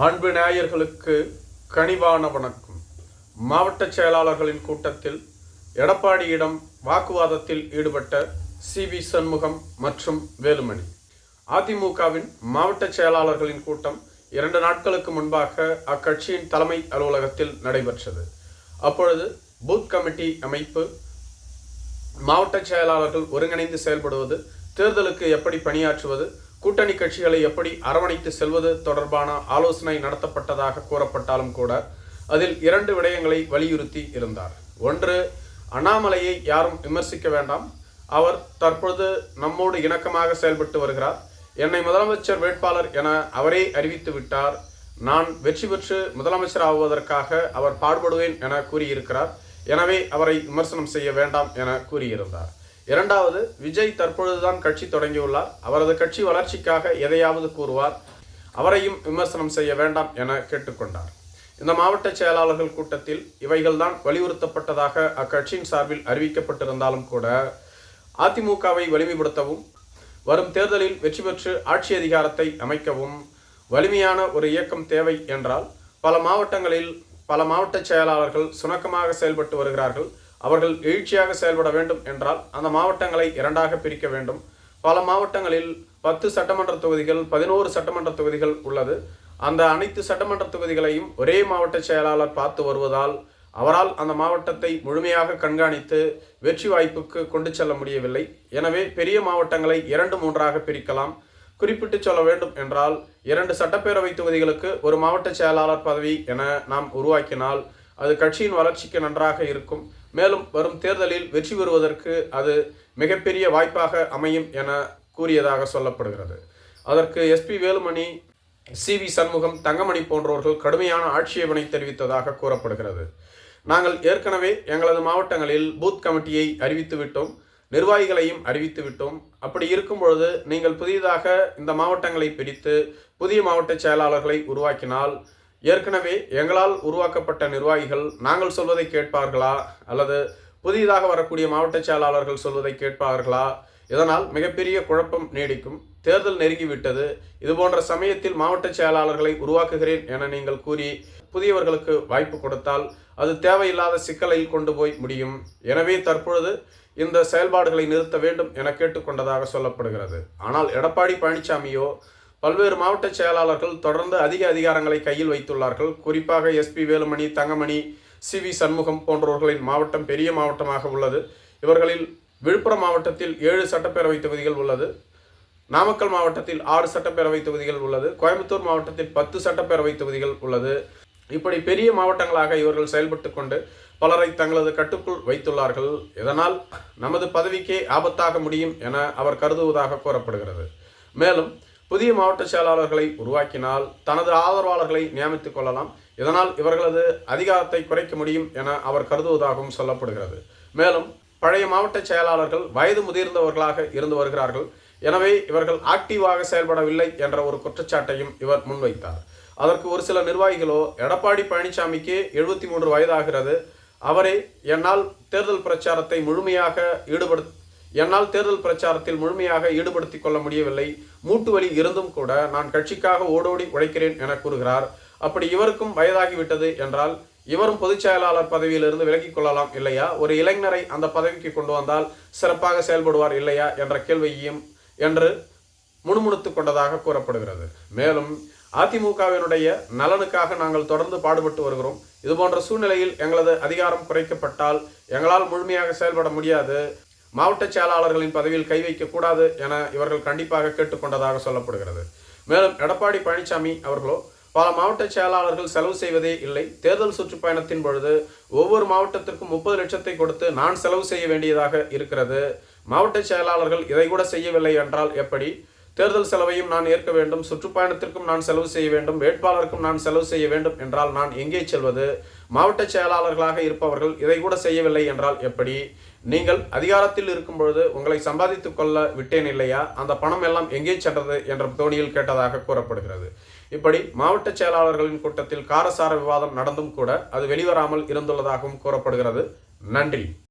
அன்பு நேயர்களுக்கு கனிவான வணக்கம். மாவட்ட செயலாளர்களின் கூட்டத்தில் எடப்பாடியிடம் வாக்குவாதத்தில் ஈடுபட்ட சி வி சண்முகம் மற்றும் வேலுமணி. அதிமுகவின் மாவட்ட செயலாளர்களின் கூட்டம் இரண்டு நாட்களுக்கு முன்பாக அக்கட்சியின் தலைமை அலுவலகத்தில் நடைபெற்றது. அப்பொழுது பூத் கமிட்டி அமைப்பு மாவட்ட செயலாளர்கள் ஒருங்கிணைந்து செயல்படுவது தேர்தலுக்கு எப்படி பணியாற்றுவது கூட்டணி கட்சிகளை எப்படி அரவணைத்து செல்வது தொடர்பான ஆலோசனை நடத்தப்பட்டதாக கூறப்பட்டாலும் கூட அதில் இரண்டு விடயங்களை வலியுறுத்தி இருந்தார். ஒன்று அண்ணாமலையை யாரும் விமர்சிக்க வேண்டாம். அவர் தற்பொழுது நம்மோடு இணக்கமாக செயல்பட்டு வருகிறார். என்னை முதலமைச்சர் வேட்பாளர் என அவரே அறிவித்து விட்டார். நான் வெற்றி பெற்று முதலமைச்சர் ஆவதற்காக அவர் பாடுபடுவேன் என கூறியிருக்கிறார். எனவே அவரை விமர்சனம் செய்ய வேண்டாம் என கூறியிருந்தார். இரண்டாவது விஜய் தற்பொழுதுதான் கட்சி தொடங்கியுள்ளார். அவரது கட்சி வளர்ச்சிக்காக எதையாவது கூறுவார். அவரையும் விமர்சனம் செய்ய வேண்டாம் என கேட்டுக்கொண்டார். இந்த மாவட்ட செயலாளர்கள் கூட்டத்தில் இவைகள்தான் வலியுறுத்தப்பட்டதாக அக்கட்சியின் சார்பில் அறிவிக்கப்பட்டிருந்தாலும் கூட அதிமுகவை வலிமைப்படுத்தவும் வரும் தேர்தலில் வெற்றி பெற்று ஆட்சி அதிகாரத்தை அமைக்கவும் வலிமையான ஒரு இயக்கம் தேவை என்றால் பல மாவட்டங்களில் பல மாவட்ட செயலாளர்கள் சுணக்கமாக செயல்பட்டு வருகிறார்கள். அவர்கள் எழுச்சியாக செயல்பட வேண்டும் என்றால் அந்த மாவட்டங்களை இரண்டாக பிரிக்க வேண்டும். பல மாவட்டங்களில் பத்து சட்டமன்ற தொகுதிகள் பதினோரு சட்டமன்ற தொகுதிகள் உள்ளது. அந்த அனைத்து சட்டமன்ற தொகுதிகளையும் ஒரே மாவட்ட செயலாளர் பார்த்து வருவதால் அவரால் அந்த மாவட்டத்தை முழுமையாக கண்காணித்து வெற்றி வாய்ப்புக்கு கொண்டு செல்ல முடியவில்லை. எனவே பெரிய மாவட்டங்களை இரண்டு மூன்றாக பிரிக்கலாம். குறிப்பிட்டு சொல்ல வேண்டும் என்றால் இரண்டு சட்டப்பேரவை தொகுதிகளுக்கு ஒரு மாவட்ட செயலாளர் பதவி என நாம் உருவாக்கினால் அது கட்சியின் வளர்ச்சிக்கு நன்றாக இருக்கும். மேலும் வரும் தேர்தலில் வெற்றி பெறுவதற்கு அது மிகப்பெரிய வாய்ப்பாக அமையும் என கூறியதாக சொல்லப்படுகிறது. அதற்கு SP Velumani C V Shanmugam Thangamani போன்றவர்கள் கடுமையான ஆட்சேபனை தெரிவித்ததாக கூறப்படுகிறது. நாங்கள் ஏற்கனவே எங்களது மாவட்டங்களில் பூத் கமிட்டியை அறிவித்து விட்டோம். நிர்வாகிகளையும் அறிவித்து விட்டோம். அப்படி இருக்கும் பொழுது நீங்கள் புதிதாக இந்த மாவட்டங்களை பிரித்து புதிய மாவட்ட செயலாளர்களை உருவாக்கினால் ஏற்கனவே எங்களால் உருவாக்கப்பட்ட நிர்வாகிகள் நாங்கள் சொல்வதை கேட்பார்களா? அல்லது புதிதாக வரக்கூடிய மாவட்ட செயலாளர்கள் சொல்வதை கேட்பார்களா? இதனால் மிகப்பெரிய குழப்பம் நீடிக்கும். தேர்தல் நெருங்கிவிட்டது. இது போன்ற சமயத்தில் மாவட்ட செயலாளர்களை உருவாக்குகிறேன் என நீங்கள் கூறி புதியவர்களுக்கு வாய்ப்பு கொடுத்தால் அது தேவையில்லாத சிக்கலில் கொண்டு போய் முடியும். எனவே தற்பொழுது இந்த செயல்பாடுகளை நிறுத்த வேண்டும் என கேட்டுக்கொண்டதாக சொல்லப்படுகிறது. ஆனால் எடப்பாடி பழனிசாமியோ பல்வேறு மாவட்ட செயலாளர்கள் தொடர்ந்து அதிக அதிகாரங்களை கையில் வைத்துள்ளார்கள். குறிப்பாக SP Velumani Thangamani C V Shanmugam போன்றவர்களின் மாவட்டம் பெரிய மாவட்டமாக உள்ளது. இவர்களில் விழுப்புரம் மாவட்டத்தில் ஏழு சட்டப்பேரவை தொகுதிகள் உள்ளது. நாமக்கல் மாவட்டத்தில் ஆறு சட்டப்பேரவை தொகுதிகள் உள்ளது. கோயம்புத்தூர் மாவட்டத்தில் பத்து சட்டப்பேரவை தொகுதிகள் உள்ளது. இப்படி பெரிய மாவட்டங்களாக இவர்கள் செயல்பட்டு கொண்டு பலரை தங்களது கட்டுக்குள் வைத்துள்ளார்கள். இதனால் நமது பதவிக்கே ஆபத்தாக முடியும் என அவர் கருதுவதாக கூறப்படுகிறது. மேலும் புதிய மாவட்ட செயலாளர்களை உருவாக்கினால் தனது ஆதரவாளர்களை நியமித்துக் கொள்ளலாம். இதனால் இவர்களது அதிகாரத்தை குறைக்க முடியும் என அவர் கருதுவதாகவும் சொல்லப்படுகிறது. மேலும் பழைய மாவட்ட செயலாளர்கள் வயது முதிர்ந்தவர்களாக இருந்து வருகிறார்கள். எனவே இவர்கள் ஆக்டிவாக செயல்படவில்லை என்ற ஒரு குற்றச்சாட்டையும் இவர் முன்வைத்தார். அதற்கு ஒரு சில நிர்வாகிகளோ எடப்பாடி பழனிசாமிக்கு எழுபத்தி மூன்று வயதாகிறது. அவரே என்னால் தேர்தல் பிரச்சாரத்தை முழுமையாக ஈடுபடு என்னால் தேர்தல் பிரச்சாரத்தில் முழுமையாக ஈடுபடுத்திக் கொள்ள முடியவில்லை. மூட்டு வலி இருந்தும் கூட நான் கட்சிக்காக ஓடோடி உழைக்கிறேன் என கூறுகிறார். அப்படி இவருக்கும் வயதாகிவிட்டது என்றால் இவரும் பொதுச் செயலாளர் பதவியிலிருந்து விலகிக் கொள்ளலாம் இல்லையா? ஒரு இளைஞரை அந்த பதவிக்கு கொண்டு வந்தால் சிறப்பாக செயல்படுவார் இல்லையா என்ற கேள்வியையும் என்று முணுமுணுத்து கொண்டதாக கூறப்படுகிறது. மேலும் அதிமுகவினுடைய நலனுக்காக நாங்கள் தொடர்ந்து பாடுபட்டு வருகிறோம். இதுபோன்ற சூழ்நிலையில் எங்களது அதிகாரம் குறைக்கப்பட்டால் எங்களால் முழுமையாக செயல்பட முடியாது. மாவட்ட செயலாளர்களின் பதவியில் கை வைக்கக்கூடாது என இவர்கள் கண்டிப்பாக கேட்டுக்கொண்டதாக சொல்லப்படுகிறது. மேலும் எடப்பாடி பழனிசாமி அவர்களோ பல மாவட்ட செயலாளர்கள் செலவு செய்வதே இல்லை. தேர்தல் சுற்றுப்பயணத்தின் பொழுது ஒவ்வொரு மாவட்டத்திற்கும் முப்பது லட்சத்தை கொடுத்து நான் செலவு செய்ய வேண்டியதாக இருக்கிறது. மாவட்ட செயலாளர்கள் இதை கூட செய்யவில்லை என்றால் எப்படி? தேர்தல் செலவையும் நான் ஏற்க வேண்டும். சுற்றுப்பயணத்திற்கும் நான் செலவு செய்ய வேண்டும். வேட்பாளருக்கும் நான் செலவு செய்ய வேண்டும் என்றால் நான் எங்கே செல்வது? மாவட்ட செயலாளர்களாக இருப்பவர்கள் இதை கூட செய்யவில்லை என்றால் எப்படி? நீங்கள் அதிகாரத்தில் இருக்கும் பொழுது உங்களை சம்பாதித்து கொள்ள விட்டேன் இல்லையா? அந்த பணம் எல்லாம் எங்கே சென்றது என்ற தோணியில் கேட்டதாக கூறப்படுகிறது. இப்படி மாவட்ட செயலாளர்களின் கூட்டத்தில் காரசார விவாதம் நடந்தும் கூட அது வெளிவராமல் இருந்துள்ளதாகவும் கூறப்படுகிறது. நன்றி.